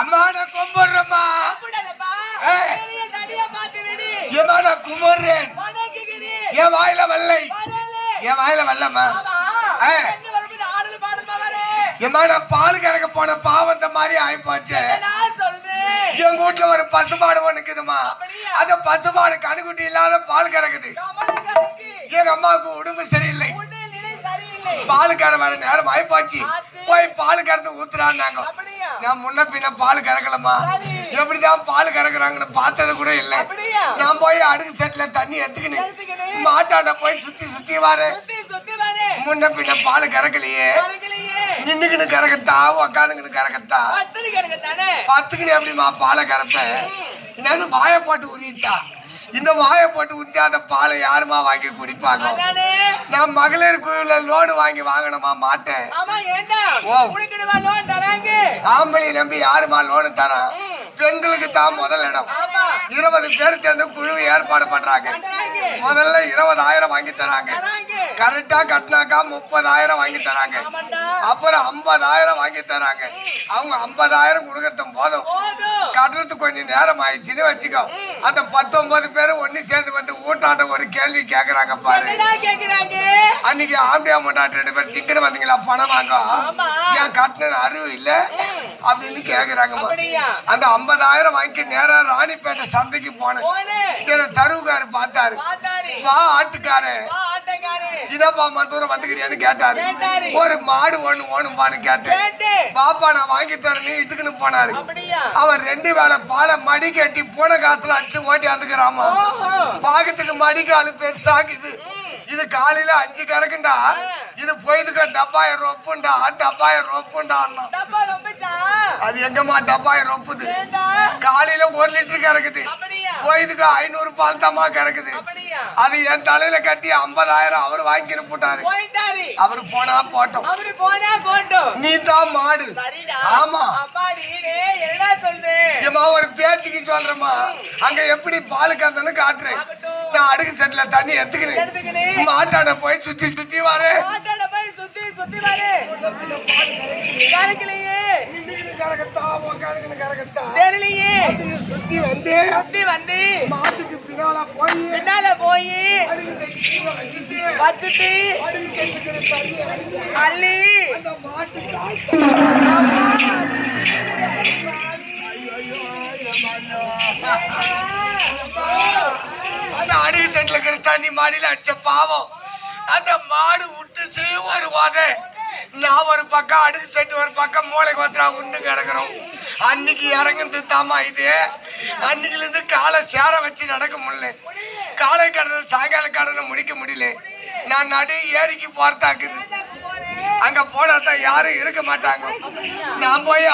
அம்மா நான் கும்பிடுறேம்மா நான் கும்பிடுறேன். என் வாயில வரலே. என் வாயில மகளே. ஏம்மா நான் பால் கறக்க போன பாவந்த மாதிரி ஆயிப்போச்சு. நான் சொல்றேன். எங்க வீட்டுல ஒரு பசுமாடு ஒண்ணுக்குதுமா அப்படியா? அந்த பசுமாடு கணுக்குட்டி இல்லாத பால் கறக்குது. எங்க அம்மாவுக்கு உடம்பு சரியில்லை. சரியில்லை. பால் கற வர நேரம் ஆயிப்போச்சு. போய் பால் கறந்து ஊத்துறான்னாங்க? நான் முன்ன பின்ன பால் கறக்கலமா. எப்படிதான் பால் கறக்குறாங்கன்னு பார்த்தது கூட இல்லை? நான் போய் அடுக்கு செட்ல தண்ணி எடுத்துக்கினேன் எடுத்துக்கினு. மாட்டாண்ட போய் சுத்தி சுத்தி வாரு சுத்தி சுத்தி வாரு. முன்ன பின்ன பால் கறக்கலையே. நின்னுக்கிட்டு கறக்கத்தா உக்காந்துக்கிட்டு கறக்கத்தா? பத்துக்கிட்டு எப்படிமா பாலை கறப்பேன் என்னது வாயை போட்டு உரிட்டா இந்த வாயை போட்டு உரிச்சா அந்த பாலை யாருமா வாங்கி குடிப்பாங்க? நான் மகளிர் குழுல லோடு வாங்கி வாங்கணுமா மாட்டேன்? ஆம்பளை நம்பி யாருமா லோடு தரான். பெண்களுக்கு தான் முதல் இடம். இருபது பேர் சேர்ந்து குழு ஏற்பாடு பண்றாங்க. முதல்ல இருபதாயிரம் வாங்கி தராங்க. கரெக்டா கட்டினாக்கா முப்பதாயிரம் வாங்கி தராங்க. அப்புறம் ஐம்பதாயிரம் வாங்கி தராங்க அவங்க ஐம்பதாயிரம் கொடுக்கறதும் போதும் போதும். கட்டுறதுக்கு கொஞ்சம் நேரம் ஆயிடுச்சுன்னு வச்சுக்கோ அந்த பத்தொன்பது பேரும் ஒண்ணு சேர்ந்து வந்து ஊட்டாட்ட ஒரு கேள்வி கேக்குறாங்க பாரு கேக்குறாங்க? அன்னைக்கு ஆம்பியா மொட்டாட்ட ரெண்டு பேர் சிக்கன் வந்தீங்களா பணம் வாங்க. ஏன் கட்டின அறிவு இல்ல அப்படின்னு அப்படியா? அந்த ஐம்பதாயிரம் வாங்கி நேரா ராணிப்பேட்டை சந்தைக்கு போனேன் தருவுக்காரு பார்த்தாரு. வா ஆட்டுக்காரு வா, ஆட்டக்காரு. இதப்பா மந்தூரம் வந்துக்கிறியான்னு கேட்டாரு கேட்டாரு. ஒரு மாடு ஒண்ணு ஓணுமான்னு கேட்டேன் கேட்டு. பாப்பா நான் வாங்கி தரேன் நீ இட்டுக்குன்னு போனாரு? அவன் ரெண்டு வேளை பாலை மடி கட்டி போன காசுல அடிச்சு ஓட்டி வந்துக்கிறாமா. பாக்கத்துக்கு மடி காலு பெருசாக்குது இது காலையில அஞ்சு கறக்குண்டா இது போயிதுக்கு டப்பாயிரம் ரொப்புண்டா டப்பாயிரம் ரொப்புண்டா? அது எங்கம்மா டப்பாயிரம் ரொப்புது? காலையில ஒரு லிட்டர் கறக்குது? போயிதுக்கு ஐநூறு பால் தம்மா கறக்குது? அது என் தலையில கட்டி ஐம்பதாயிரம் அவர் வாங்கிட்டு போட்டாரு. அவரு போனா போட்டோம் அவரு போனா போட்டும். நீ தான் மாடு. ஆமா. சொல்றேன்? ஒரு பேச்சுக்கு சொல்றேம்மா அங்க எப்படி பால் கறந்தன்னு காட்டுறேன். நான் அடுக்கு செட்ல தண்ணி எடுத்துக்கினேன் எடுத்துக்கினு. மாட்டாட போய் சுத்தி சுத்தி வரேன் ஆட்டோல போய் சுத்தி சுத்தி பாரு. கரைக்கலையே. தெரியலையே. சுத்தி வந்து சுத்தி வந்து மாட்டுக்கு பின்னால போய் பின்னால போய் வச்சுட்டு, அள்ளி அந்த செட்ல இருக்கிற தண்ணி மாடியில அடிச்ச பாவம். அந்த மாடு விட்டுச்சு ஒரு வாதை நான் ஒரு பக்கம் அடுக்கு செட்டு ஒரு பக்கம் மூளைக்கு வந்துடா உண்டு கிடக்குறோம். அன்னைக்கு இறங்குறது தாமா இது? அன்னைக்குல இருந்து காலை சேர வச்சு நடக்க முடியல. காலை கடனை சாயங்கால கடனை முடிக்க முடியல. நான் நடு ஏரிக்கு போறதாக்குது. அங்க போனா தான் யாரும் இருக்க மாட்டாங்க. நான் போய்